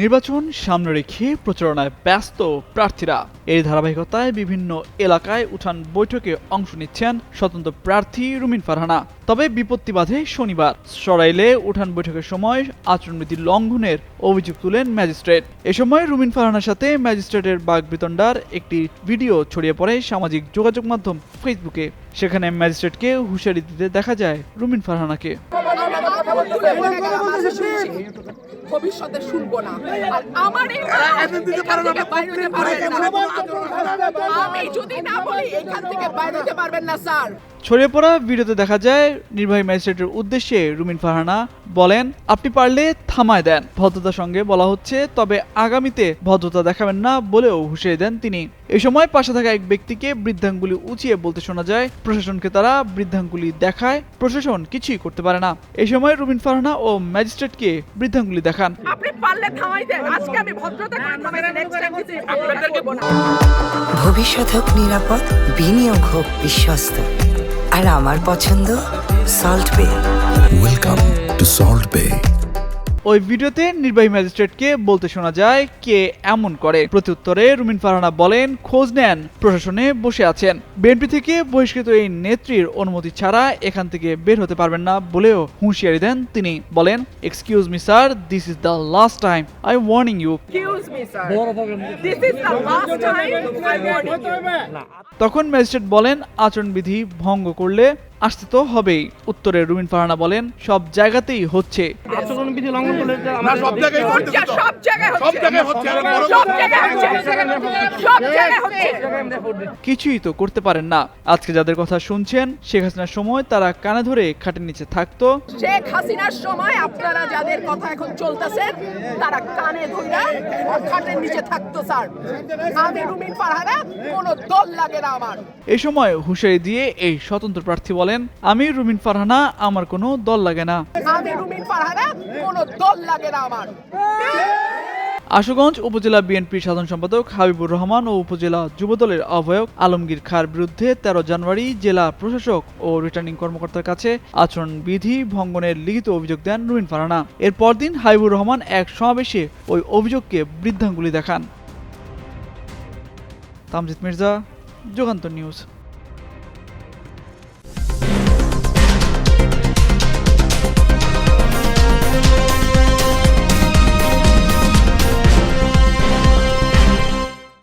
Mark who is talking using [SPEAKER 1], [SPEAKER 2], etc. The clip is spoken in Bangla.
[SPEAKER 1] নির্বাচন সামনে রেখে প্রচারণায় ব্যস্ত প্রার্থীরা। এই ধারাবাহিকতায় বিভিন্ন এলাকায় উঠান বৈঠকে অংশ নিচ্ছেন স্বতন্ত্র প্রার্থী রুমিন ফারহানা। তবে বিপত্তি বাধে শনিবার। সরাইলে উঠান বৈঠকের সময় আচরণবিধি লঙ্ঘনের অভিযোগ তুলেন ম্যাজিস্ট্রেট। এ সময় রুমিন ফারহানার সাথে ম্যাজিস্ট্রেটের বাগবিতণ্ডার একটি ভিডিও ছড়িয়ে পড়ে সামাজিক যোগাযোগ মাধ্যম ফেসবুকে। সেখানে ম্যাজিস্ট্রেটকে হুঁশিয়ারি দিতে দেখা যায় রুমিন ফারহানাকে।
[SPEAKER 2] ভবিষ্যতে শুনব না। আর আমার না। আমি যদি না বলি এখান থেকে বাইরে যেতে পারবেন না স্যার।
[SPEAKER 1] ছড়িয়ে পড়া ভিডিওতে দেখা যায় নির্বাহী ম্যাজিস্ট্রেটের উদ্দেশ্যে রুমিন ফারহানা বলেন আপনি পারলে থামায় দেন। ভদ্রতার সঙ্গে বলা হচ্ছে তবে আগামীতে ভদ্রতা দেখাবেন না বলেও হুঁশিয়ারি দেন তিনি। এ সময় পাশে থাকা এক ব্যক্তিকে বৃদ্ধাঙ্গুলি উঁচিয়ে বলতে শোনা যায় প্রশাসনকে তারা বৃদ্ধাঙ্গুলি দেখায় প্রশাসন কিছুই করতে পারে না। এই সময় রুমিন ফারহানা ও ম্যাজিস্ট্রেটকে বৃদ্ধাঙ্গুলি দেখান।
[SPEAKER 2] আপনি পারলে থামাই দেন। আজকে আমি ভদ্রতা করে থামাই নেক্সট টাইম কিছু আপনাদের
[SPEAKER 3] ভবিষ্যৎ হোক নিরাপদ বিনিয়োগ হোক বিশ্বস্ত। আর আমার পছন্দ সল্ট বে
[SPEAKER 4] Welcome to Salt Bay.
[SPEAKER 1] ওই ভিডিওতে নির্বাহী ম্যাজিস্ট্রেটকে বলতে শোনা যায় কে এমন করে। প্রত্যুত্তরে রুমিন ফারহানা বলেন খোঁজ নেন প্রশাসনে বসে আছেন। বিএনপি থেকে বহিষ্কৃত এই নেত্রীর অনুমতি ছাড়া এখান থেকে বের হতে পারবেন না বলেও হুঁশিয়ারি দেন তিনি। বলেন excuse me sir this is the last time I warning you
[SPEAKER 2] excuse me sir this is the last time I warning
[SPEAKER 1] তখন ম্যাজিস্ট্রেট বলেন আচরণবিধি ভঙ্গ করলে আসতে তো হবেই। উত্তরে রুমিন ফারহানা বলেন সব জায়গাতেই হচ্ছে।
[SPEAKER 5] আচরণবিধি লঙ্ঘন করলে
[SPEAKER 6] সব জায়গায় হচ্ছে
[SPEAKER 2] সব জায়গায়
[SPEAKER 6] সব
[SPEAKER 2] হচ্ছে।
[SPEAKER 6] জায়গায় হচ্ছে
[SPEAKER 2] সব জায়গায় হচ্ছে সব জায়গায় হচ্ছে।
[SPEAKER 1] কিছুই তো করতে পারেন না। আজকে যাদের কথা শুনছেন শেখ হাসিনার সময় তারা কানে ধরে খাটের নিচে থাকতো।
[SPEAKER 2] শেখ হাসিনার সময় আপনারা যাদের কথা এখন চলতেছেন তারা কানে ধইরা খাটের নিচে থাকতো স্যার। আমি রুমিন পারহারা কোনো দল লাগে না আমার।
[SPEAKER 1] এই সময় হুঁশিয়ারি দিয়ে এই স্বতন্ত্র প্রার্থী বলেন আমি রুমিন ফারহানা আমার কোনো দল লাগে না।
[SPEAKER 2] আমি রুমিন পারহারা কোনো দল লাগে না আমার।
[SPEAKER 1] আশুগঞ্জ উপজেলা বিএনপির সাধারণ সম্পাদক হাবিবুর রহমান ও উপজেলা যুবদলের আহ্বায়ক আলমগীর খার বিরুদ্ধে তেরো জানুয়ারি জেলা প্রশাসক ও রিটার্নিং কর্মকর্তার কাছে আচরণ বিধি ভঙ্গনের লিখিত অভিযোগ দেন রুমিন ফারহানা এর পরদিন হাবিবুর রহমান এক সমাবেশে ওই অভিযোগকে বৃদ্ধাঙ্গুলি দেখান। তামজিদ মির্জা, যুগান্তর নিউজ।